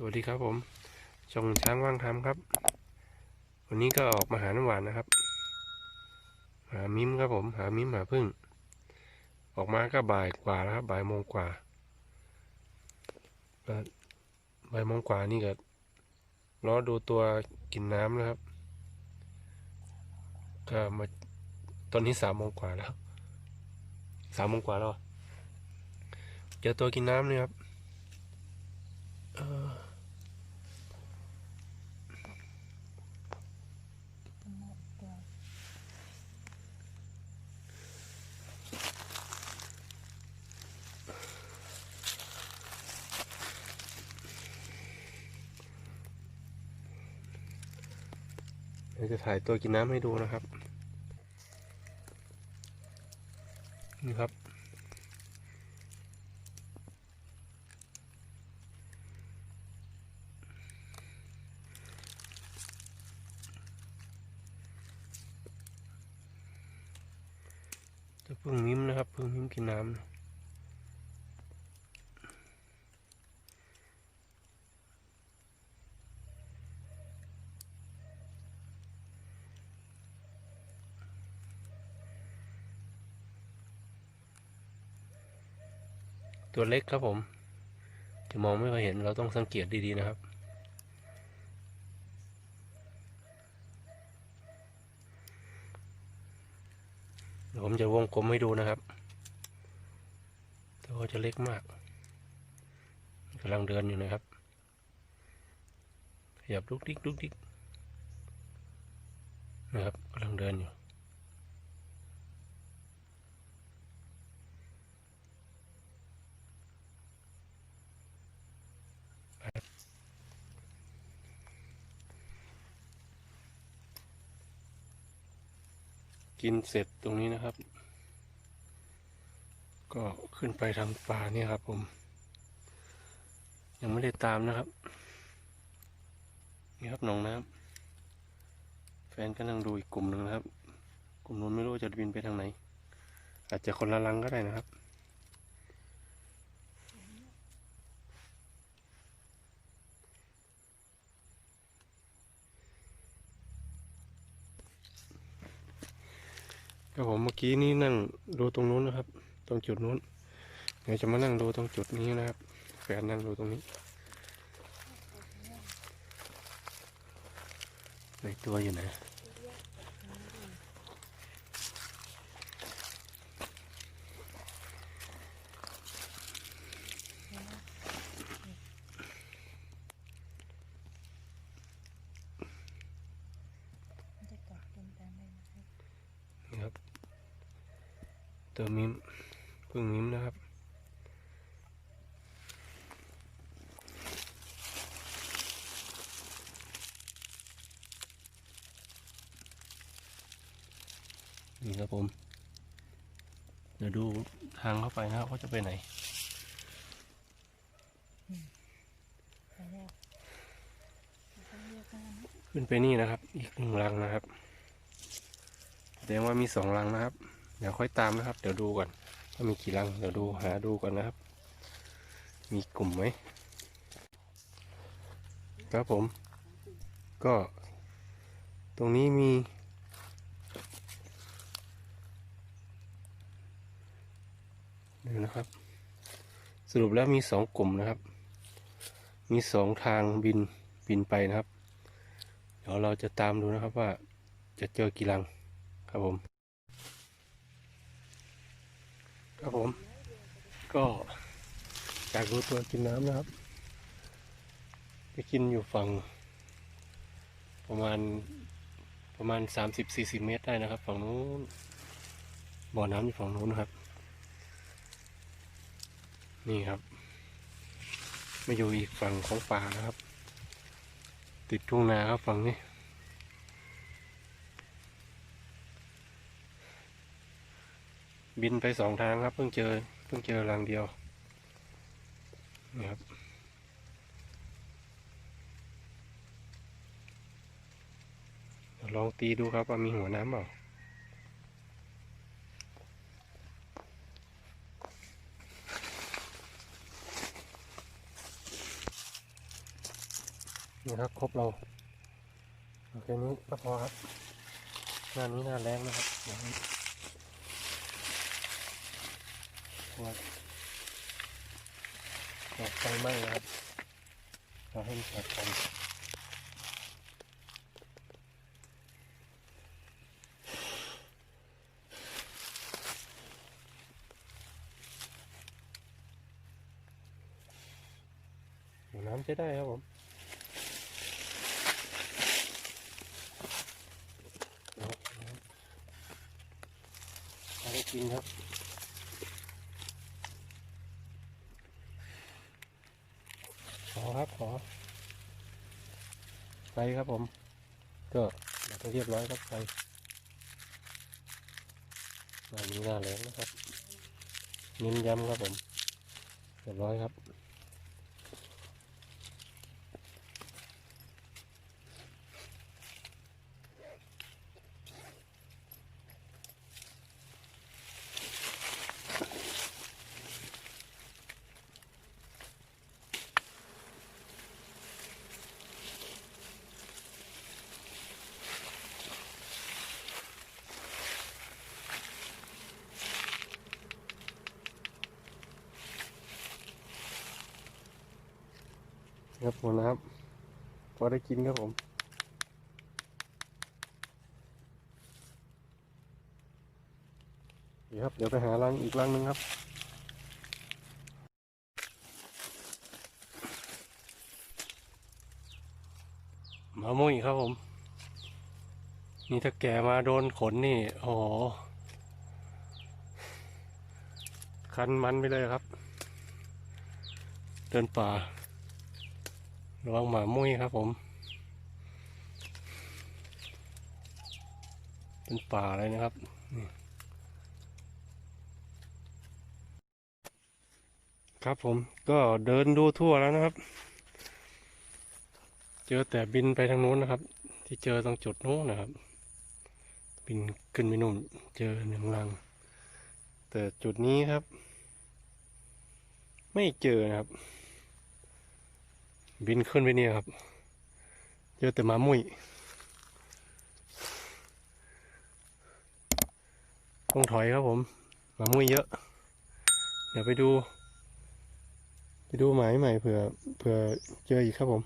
สวัสดีครับผมชงช้างว่างทำครับ วันนี้ก็ออกมาหาน้ำหวานนะครับ หามิ้มครับผม หามิ้มหาพึ่ง ออกมาก็บ่ายกว่าแล้วครับ บ่ายโมงกว่าบ่ายโมงกว่านี่ก็รอดูตัวกินน้ำนะครับ ก็มาตอนนี้สามโมงกว่าแล้วสามโมงกว่าแล้วเจอตัวกินน้ำเลยครับเเดี๋ยวจะถ่ายตัวกินน้ำให้ดูนะครับ นี่ครับ จะพึ่งมิ้มนะครับ พึ่งมิ้มกินน้ำ ตัวเล็กครับผม จะมองไม่ค่อยเห็นเราต้องสังเกตดีๆนะครับ ผมจะวงกลมให้ดูนะครับตัวจะเล็กมากกำลังเดินอยู่นะครับขยับลุกดิกลุกดิกนะครับกำลังเดินอยู่ กินเสร็จตรงนี้นะครับ ก็ขึ้นไปทางป่านี่ครับผม ยังไม่ได้ตามนะครับ นี่ครับหนองน้ำแฟนก็นั่งดูอีกกลุ่มหนึ่งนะครับ กลุ่มนู้นไม่รู้จะบินไปทางไหน อาจจะคนละลังก็ได้นะครับ ก็ผมเมื่อกี้นี่นั่งดูตรงนู้นนะครับ ตรงจุดนู้นเดี๋ยวจะมานั่งดูตรงจุดนี้นะครับแฟนนั่งดูตรงนี้ในตัวอยู่ไหนครับ ตัวมิมพึ่งมิมนะครับ นี่ครับผม เดี๋ยวดูทางเข้าไปนะครับว่าจะไปไหนขึ้นไปนี่นะครับ อีกหนึ่งรังนะครับแสดงว่ามีสองรังนะครับ เดี๋ยวค่อยตามนะครับ เดี๋ยวดูก่อนว่ามีกี่รัง เดี๋ยวดูหาดูก่อนนะครับ มีกลุ่มไหมครับผม ก็ ตรงนี้มี เดี๋ยวนะครับ สรุปแล้วมีสองกลุ่มนะครับ มีสองทางบินบินไปนะครับ เดี๋ยวเราจะตามดูนะครับว่าจะเจอกี่ลังครับผม ครับผม ก็จากรู้ตัวกินน้ำนะครับไปกินอยู่ฝั่ง ประมาณประมาณสามสิบสี่สิบเมตรได้นะครับ ฝั่งนู้นบ่อน้ำอยู่ฝั่งนู้นนะครับ นี่ครับ มาอยู่อีกฝั่งของป่านะครับ ติดทุ่งนาครับฝั่งนี้ บินไปสองทางครับ เพิ่งเจอ เพิ่งเจอรังเดียวนี่ครับลองตีดูครับว่ามีหัวน้ำเปล่านี่ครับครบเราโอเคนี้ก็พอครับหน้านนี้น้าแรงนะครับ เดี๋ยวนี้ว่าดอกไฟไหม้นะครับเราให้มันแตกกันเดี๋ยวน้ำใช้ได้ครับผมเอาไปกินครับ ขอ ครับขอ ไปครับผม ก็เดี๋ยวเรียบร้อยครับไปมานี้หน้าแรงนะครับเน้นย้ำครับผมเรียบร้อยครับ ครับผมนะครับพอได้กินครับผมเดี๋ยวครับ เดี๋ยวไปหารังอีกรังหนึ่งครับมามุ้ยครับผม นี่ถ้าแก่มาโดนขนนี่ โอ้โห คันมันไปเลยครับ เดินป่า ระวังหมามุ้ยครับผม เป็นป่าเลยนะครับครับผมก็เดินดูทั่วแล้วนะครับ เจอแต่บินไปทางนู้นนะครับ ที่เจอตรงจุดนู้นนะครับ บินขึ้นไปนู่นเจอหนึ่งรัง แต่จุดนี้ครับ ไม่เจอนะครับ บินขึ้นไปเนี่ยครับ เจอแต่หมามุ้ยต้องถอยครับผมหมามุ้ยเยอะ เดี๋ยวไปดู ไปดูหมายใหม่เผื่อเผื่อเจออีกครับผม